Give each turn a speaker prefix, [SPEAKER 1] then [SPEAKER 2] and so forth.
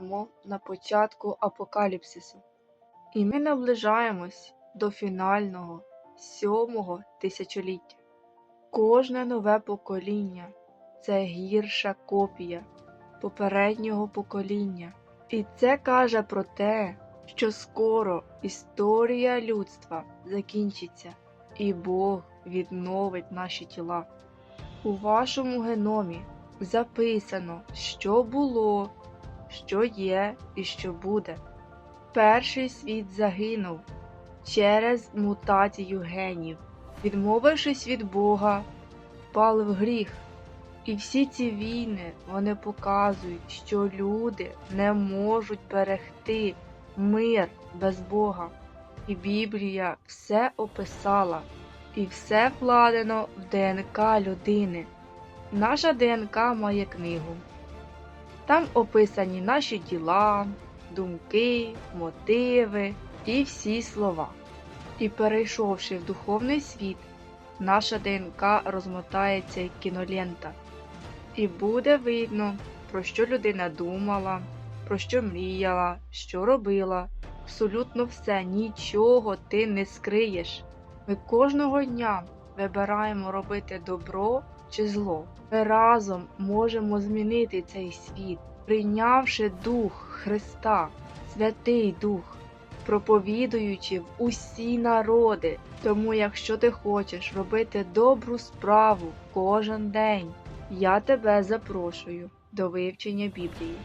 [SPEAKER 1] Ми на початку апокаліпсису, і ми наближаємось до фінального сьомого тисячоліття. Кожне нове покоління це гірша копія попереднього покоління. І це каже про те, що скоро історія людства закінчиться, і Бог відновить наші тіла. У вашому геномі записано, що було, що є і що буде. Перший світ загинув через мутацію генів, відмовившись від Бога, впали в гріх. І всі ці війни вони показують, що люди не можуть берегти мир без Бога. І Біблія все описала, і все вкладено в ДНК людини. Наша ДНК має книгу. Там описані наші діла, думки, мотиви і всі слова. І перейшовши в духовний світ, наша ДНК розмотається як кінолента. І буде видно, про що людина думала, про що мріяла, що робила. Абсолютно все, нічого ти не скриєш. Ми кожного дня вибираємо робити добро чи зло. Ми разом можемо змінити цей світ, прийнявши Дух Христа, Святий Дух, проповідуючи в усі народи. Тому, якщо ти хочеш робити добру справу кожен день, я тебе запрошую до вивчення Біблії.